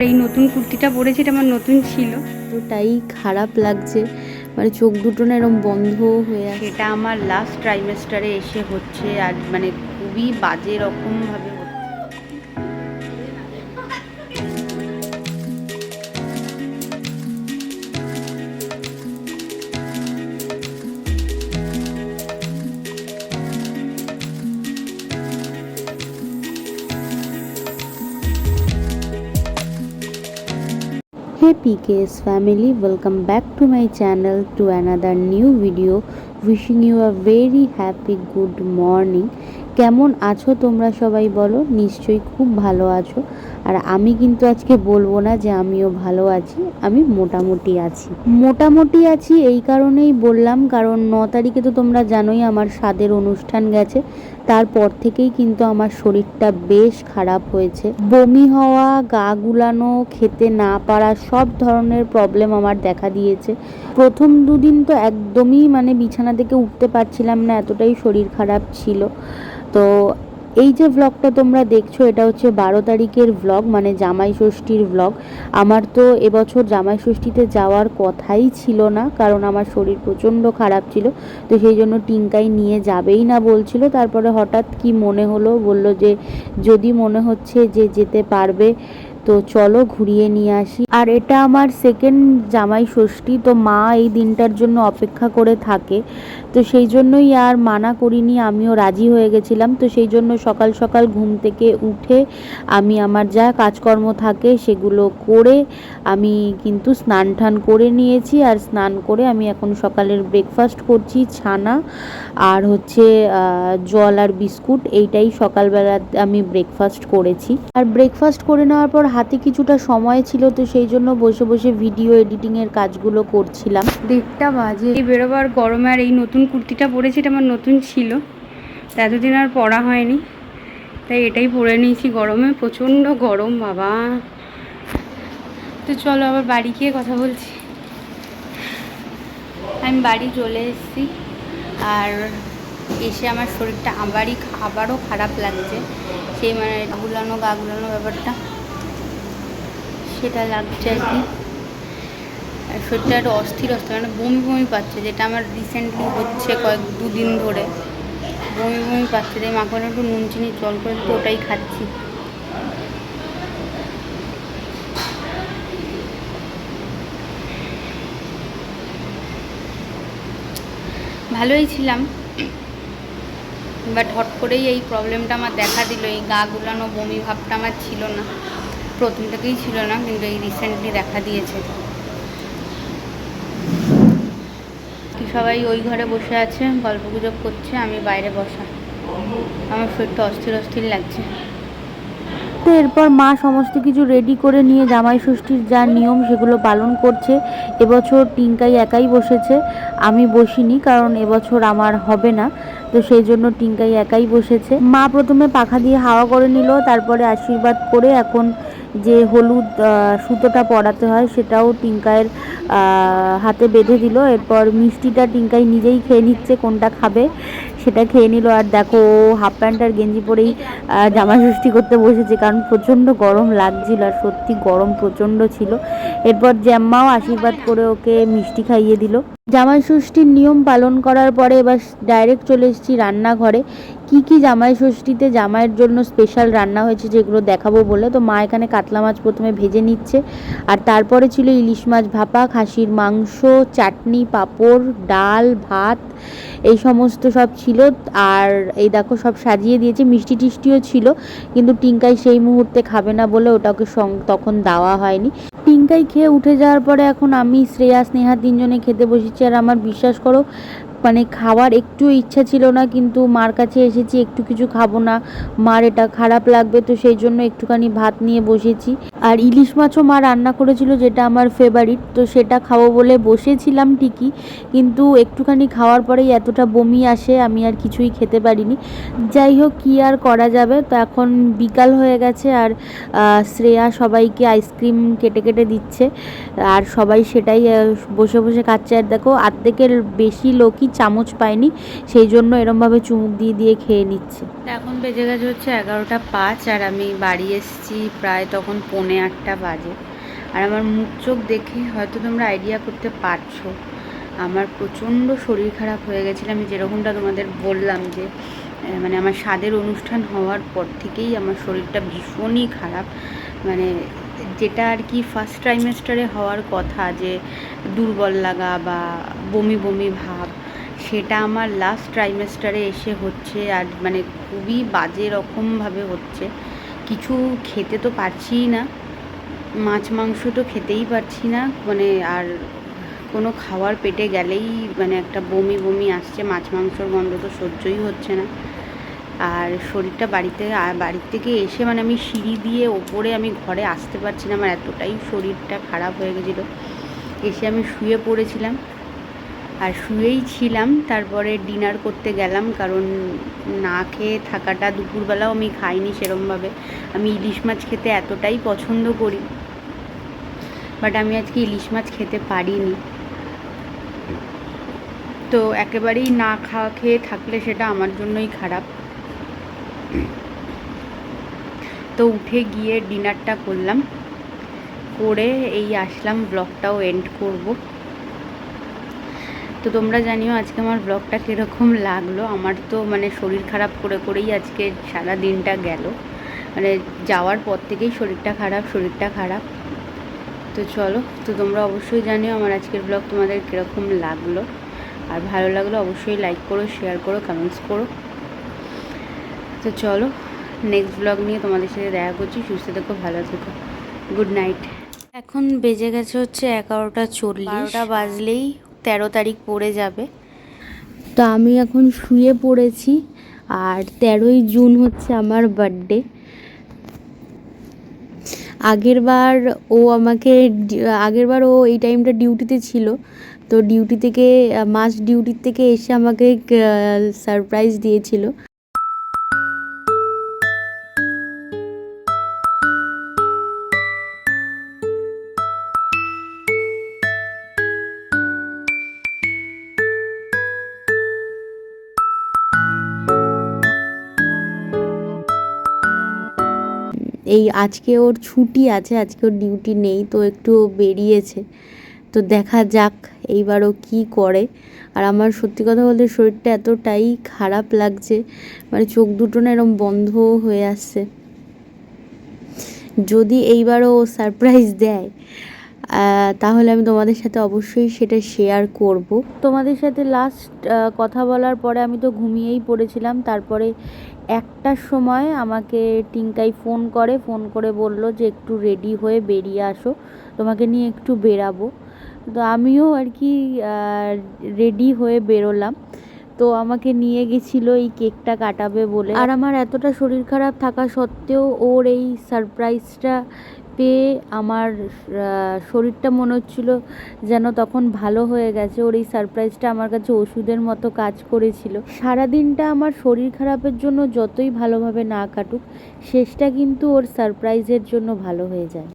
এই নতুন কুর্তিটা পরেছি এটা আমার নতুন ছিল। তাই খারাপ লাগছে। মানে চোখ দুটো না এরকম বন্ধ হয়ে আছে। এটা আমার লাস্ট ট্রাইমেস্টারে এসে হচ্ছে আর মানে খুবই বাজে রকমভাবে PKS family, welcome back to my channel to another new video. Wishing you a very happy good morning. কেমন আছো তোমরা সবাই বলো? নিশ্চয়ই খুব ভালো আছো। আর আমি কিন্তু আজকে বলব না যে আমিও ভালো আছি, আমি মোটামুটি আছি। মোটামুটি আছি এই কারণেই বললাম, কারণ ন তারিখে তো তোমরা জানোই আমার স্বাদের অনুষ্ঠান গেছে। তারপর থেকেই কিন্তু আমার শরীরটা বেশ খারাপ হয়েছে। বমি হওয়া, গা গুলানো, খেতে না পারা, সব ধরনের প্রবলেম আমার দেখা দিয়েছে। প্রথম দুদিন তো একদমই মানে বিছানা থেকে উঠতে পারছিলাম না, এতটাই শরীর খারাপ ছিল। তো এই যে ভ্লগটা তোমরা দেখছ, এটা হচ্ছে বারো তারিখের ভ্লগ মানে জামাই ষষ্ঠীর ভ্লগ আমার তো এবছর জামাই ষষ্ঠীতে যাওয়ার কথাই ছিল না, কারণ আমার শরীর প্রচণ্ড খারাপ ছিল। তো সেই জন্য টিঙ্কাই নিয়ে যাবেই না বলছিল। তারপরে হঠাৎ কি মনে হলো? বলল যে, যদি মনে হচ্ছে যে যেতে পারবে তো চলো ঘুরিয়ে নিয়ে আসি। আর এটা আমার সেকেন্ড জামাই ষষ্ঠী, তো মা এই দিনটার জন্য অপেক্ষা করে থাকে। তো সেই জন্যই আর মানা করিনি, আমিও রাজি হয়ে গেছিলাম। তো সেই জন্য সকাল সকাল ঘুম থেকে উঠে আমি আমার যা কাজকর্ম থাকে সেগুলো করে আমি কিন্তু স্নান টান করে নিয়েছি। আর স্নান করে আমি এখন সকালের ব্রেকফাস্ট করছি, ছানা আর হচ্ছে জল আর বিস্কুট। এইটাই সকালবেলা আমি ব্রেকফাস্ট করেছি। আর ব্রেকফাস্ট করে নেওয়ার পর হাতে কিছুটা সময় ছিল তো সেই জন্য বসে বসে ভিডিও এডিটিংয়ের কাজগুলো করছিলাম। দেড়টা বাজে। এই বেরোবার গরমে আর এই নতুন কুর্তিটা পরেছি, এটা আমার নতুন ছিল। তা এতদিন আর পরা হয়নি। তাই এটাই পরে নিয়েছি গরমে, প্রচণ্ড গরম, বাবা। তো চলো আবার বাড়ি গিয়ে কথা বলছি। আমি বাড়ি চলে এসেছি আর এসে আমার শরীরটা আবারই, আবারও খারাপ লাগছে। সেই মানে গুলানো গা গুলানো ব্যাপারটা। সেটা লাগছে আর কি। আর শরীরটা একটু অস্থির অস্থির মানে বমি বমি পাচ্ছে, যেটা আমার রিসেন্টলি হচ্ছে কয়েক দুদিন ধরে। বমি বমি পাচ্ছে, তাই মাখন একটু নুন চিনি জল করে তো ওটাই খাচ্ছি। ভালোই ছিলাম বাট হট করেই এই প্রবলেমটা আমার দেখা দিল, এই গা গুলানো বমি ভাবটা আমার ছিল না। প্রথম থেকেই ছিল না, কিন্তু এই রিসেন্টলি দেখা দিয়েছে। সবাই ওই ঘরে বসে আছে, গল্প গুজব করছে, আমি বাইরে বসা। আমার শরীরটা অস্থির অস্থির লাগছে। তো এরপর মা সমস্ত কিছু রেডি করে নিয়ে জামাই ষষ্ঠীর যা নিয়ম সেগুলো পালন করছে। এবছর টিঙ্কাই একাই বসেছে। আমি বসিনি, কারণ এবছর আমার হবে না, তো সেই জন্য টিঙ্কাই একাই বসেছে। মা প্রথমে পাখা দিয়ে হাওয়া করে নিল, তারপরে আশীর্বাদ করে এখন যে হলুদ সুতোটা পরাতে হয় সেটাও টিঙ্কায়ের হাতে বেঁধে দিল। এরপর মিষ্টিটা টিঙ্কাই নিজেই খেয়ে নিচ্ছে কোনটা খাবে সেটা খেয়ে নিল। আর দেখো হাফ প্যান্ট আর গেঞ্জি পরেই জামা করতে বসেছে কারণ প্রচণ্ড গরম লাগছিল আর সত্যি গরম প্রচণ্ড ছিল। এরপর জ্যাম্মাও আশীর্বাদ করে ওকে মিষ্টি খাইয়ে দিল। জামাই ষষ্ঠীর নিয়ম পালন করার পরে এবার ডাইরেক্ট চলে এসেছি রান্নাঘরে। কি কি জামাই ষষ্ঠীতে জামাইয়ের জন্য স্পেশাল রান্না হয়েছে যেগুলো দেখাবো বলে? তো মা এখানে কাতলা মাছ প্রথমে ভেজে নিচ্ছে। আর তারপরে ছিল ইলিশ মাছ ভাপা, খাসির মাংস, চাটনি, পাঁপড়, ডাল, ভাত, এই সমস্ত সব ছিল। আর এই দেখো সব সাজিয়ে দিয়েছে, মিষ্টি টিষ্টিও ছিল। কিন্তু টিঙ্কাই সেই মুহূর্তে খাবে না বলে ওটাকে তখন দেওয়া হয়নি। টিঙ্কাই খেয়ে উঠে যাওয়ার পরে এখন আমি, শ্রেয়া, স্নেহা তিনজনে খেতে বসেছি। আর আমার বিশ্বাস করো মানে খাওয়ার একটু ইচ্ছা ছিল না, কিন্তু মার কাছে এসেছি, একটু কিছু খাব না। মার এটা খারাপ লাগবে, তো সেই জন্য একটুখানি ভাত নিয়ে বসেছি। আর ইলিশ মাছও মা রান্না করেছিল, যেটা আমার ফেভারিট তো সেটা খাব বলে বসেছিলাম ঠিকই, কিন্তু একটুখানি খাওয়ার পরেই এতটা বমি আসে, আমি আর কিছুই খেতে পারিনি। যাই হোক, কী আর করা যাবে? তো এখন বিকাল হয়ে গেছে, আর শ্রেয়া সবাইকে আইসক্রিম কেটে কেটে দিচ্ছে। আর সবাই সেটাই বসে বসে খাচ্ছে। আর দেখো, আর্ধেকের বেশি লোকই চামচ পায়নি সেই জন্য এরমভাবে চুমুক দিয়ে দিয়ে খেয়ে নিচ্ছে। এখন বেজে গেছে হচ্ছে এগারোটা পাঁচ, আর আমি বাড়ি এসেছি প্রায় তখন পৌনে আটটা বাজে। আর আমার মুখ চোখ দেখে হয়তো তোমরা আইডিয়া করতে পারছ, আমার প্রচণ্ড শরীর খারাপ হয়ে গেছিল। আমি যেরকমটা তোমাদের বললাম যে মানে আমার স্বাদের অনুষ্ঠান হওয়ার পর থেকেই আমার শরীরটা ভীষণই খারাপ। মানে যেটা আর কি ফার্স্ট ট্রাইমেস্টারে হওয়ার কথা যে দুর্বল লাগা বা বমি বমি ভাব সেটা আমার লাস্ট ট্রাইমেস্টারে এসে হচ্ছে আর মানে খুবই বাজে রকমভাবে হচ্ছে। কিছু খেতে তো পারছিই না, মাছ মাংস তো খেতেই পারছি না মানে আর কোনো খাওয়ার পেটে গেলেই মানে একটা বমি বমি আসছে, মাছ মাংসর গন্ধ তো সহ্যই হচ্ছে না। আর শরীরটা বাড়িতে, আর বাড়ির থেকে এসে মানে আমি সিঁড়ি দিয়ে ওপরে আমি ঘরে আসতে পারছি না, আমার এতটাই শরীরটা খারাপ হয়ে গেছিল। এসে আমি শুয়ে পড়েছিলাম। আর শুয়েই ছিলাম, তারপরে ডিনার করতে গেলাম, কারণ না খেয়ে থাকাটা দুপুরবেলাও আমি খাইনি সেরমভাবে। আমি ইলিশ মাছ খেতে এতটাই পছন্দ করি বাট আমি আজকে ইলিশ মাছ খেতে পারিনি। তো একেবারেই না খাওয়া, খেয়ে থাকলে সেটা আমার জন্যই খারাপ। তো উঠে গিয়ে ডিনারটা করলাম, করে এই আসলাম ব্লগটাও এন্ড করব। তো তোমরা জানিও আজকে আমার ব্লগটা কীরকম লাগল। আমার তো মানে শরীর খারাপ করে করেই আজকে সারা দিনটা গেল। মানে যাওয়ার পর থেকেই শরীরটা খারাপ শরীরটা খারাপ। তো চলো তো তোমরা অবশ্যই জানিও আমার আজকের ব্লগ তোমাদের কীরকম লাগল। আর ভালো লাগল অবশ্যই লাইক করো শেয়ার করো কমেন্টস করো। তো চলো নেক্সট ব্লগ নিয়ে তোমাদের সাথে দেখা করছি। সুস্থ থেকো ভালো থেকো। গুড নাইট এখন বেজে গেছে হচ্ছে এগারোটা চল্লিশ। বারোটা বাজলেই তেরো তারিখ পড়ে যাবে। তো আমি এখন শুয়ে পড়েছি আর তেরোই জুন হচ্ছে আমার বার্থডে আগেরবার ও আমাকে আগেরবার ও এই টাইমটা ডিউটিতে ছিল। তো ডিউটি থেকে, মাস ডিউটির থেকে এসে আমাকে সারপ্রাইজ দিয়েছিল। এই আজকে ওর ছুটি আছে, আজকে ওর ডিউটি নেই, তো একটু বেরিয়েছে। তো দেখা যাক এইবারও কি করে। আর আমার সত্যি কথা বলতে শরীরটা এতটাই খারাপ লাগছে মানে চোখ দুটো না এরম বন্ধ হয়ে আসছে। যদি এইবারও ও সারপ্রাইজ দেয় তাহলে আমি তোমাদের সাথে অবশ্যই সেটা শেয়ার করব। তোমাদের সাথে লাস্ট কথা বলার পরে আমি তো ঘুমিয়েই পড়েছিলাম, তারপরে একটার সময় আমাকে টিঙ্কাই ফোন করে ফোন করে বলল যে একটু রেডি হয়ে বেরিয়ে আসো, তোমাকে নিয়ে একটু বেরাবো। তো আমিও আর কি রেডি হয়ে বেরোলাম। তো আমাকে নিয়ে গেছিল এই কেকটা কাটাবে বলে। আর আমার এতটা শরীর খারাপ থাকা সত্ত্বেও ওর এই সারপ্রাইজটা পেয়ে আমার শরীরটা মনে হচ্ছিল যেন তখন ভালো হয়ে গেছে। ওর এই সারপ্রাইজটা আমার কাছে ওষুধের মতো কাজ করেছিল। সারাদিনটা আমার শরীর খারাপের জন্য যতই ভালোভাবে না কাটুক, শেষটা কিন্তু ওর সারপ্রাইজের জন্য ভালো হয়ে যায়।